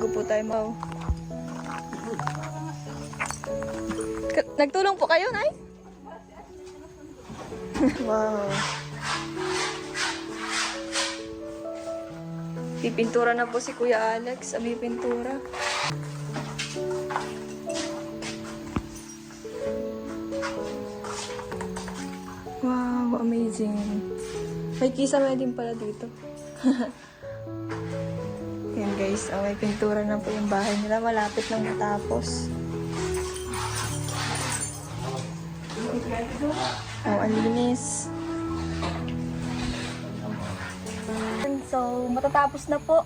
Bago po tayo mau. Nagtulong po kayo, Nay? wow. Pipintura na po si Kuya Alex. Abi pintura. Wow, amazing. May kisame din pala dito. Guys, oh, may pintura na po yung bahay nila. Malapit lang matapos. Oh, ang. So, matatapos na po.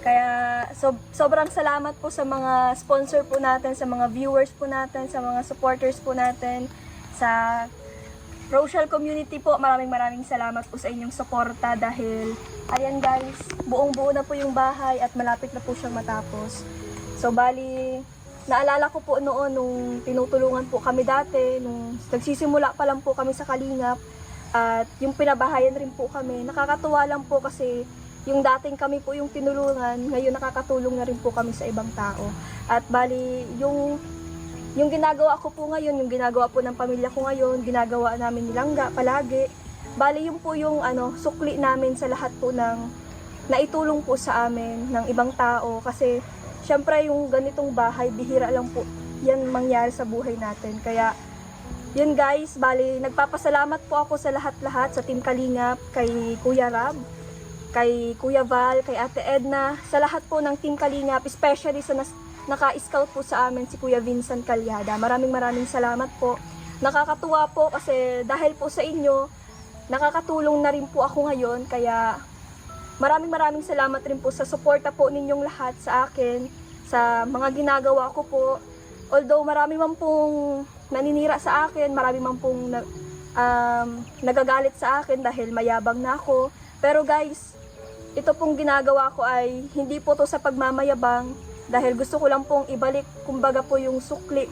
Kaya so, sobrang salamat po sa mga sponsor po natin, sa mga viewers po natin, sa mga supporters po natin, sa Rochelle community po, maraming maraming salamat po sa inyong suporta dahil ayan guys, buong buo na po yung bahay at malapit na po siyang matapos. So bali, naalala ko po noon nung tinutulungan po kami dati, nung nagsisimula pa lang po kami sa Kalingap at yung pinabahayan rin po kami. Nakakatuwa lang po kasi yung dating kami po yung tinulungan, ngayon nakakatulong na rin po kami sa ibang tao. At bali, yung yung ginagawa ko po ngayon, yung ginagawa po ng pamilya ko ngayon, ginagawa namin ni Langga palagi. Bali, yun po yung ano, sukli namin sa lahat po ng naitulong po sa amin ng ibang tao. Kasi, syempre, yung ganitong bahay, bihira lang po yan mangyari sa buhay natin. Kaya, yun guys, bali, nagpapasalamat po ako sa lahat-lahat, sa Team Kalingap, kay Kuya Rab, kay Kuya Val, kay Ate Edna, sa lahat po ng Team Kalingap, especially sa nas- naka-scout po sa amin si Kuya Vincent Calyada. Maraming maraming salamat po. Nakakatuwa po kasi dahil po sa inyo, nakakatulong na rin po ako ngayon. Kaya maraming maraming salamat rin po sa suporta po ninyong lahat sa akin, sa mga ginagawa ko po. Although marami man pong naninira sa akin, marami man pong na, um, nagagalit sa akin dahil mayabang na ako. Pero guys, ito pong ginagawa ko ay hindi po to sa pagmamayabang dahil gusto ko lang pong ibalik kumbaga po yung sukli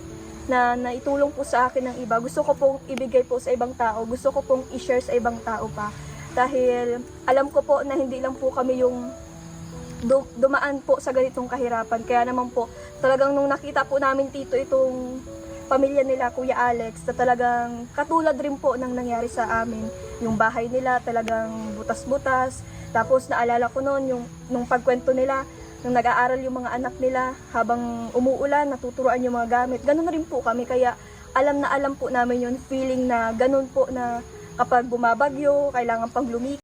na naitulong po sa akin ng iba. Gusto ko pong ibigay po sa ibang tao. Gusto ko pong i-share sa ibang tao pa. Dahil alam ko po na hindi lang po kami yung du- dumaan po sa ganitong kahirapan. Kaya naman po, talagang nung nakita po namin tito itong pamilya nila, Kuya Alex, na talagang katulad rin po ng nangyari sa amin. Yung bahay nila talagang butas-butas. Tapos naalala ko noon yung nung pagkwento nila, nung nag-aaral yung mga anak nila habang umuulan, natuturuan yung mga gamit. Ganun na rin po kami kaya alam na alam po namin yung feeling na ganun po na kapag bumabagyo, kailangan pang lumikot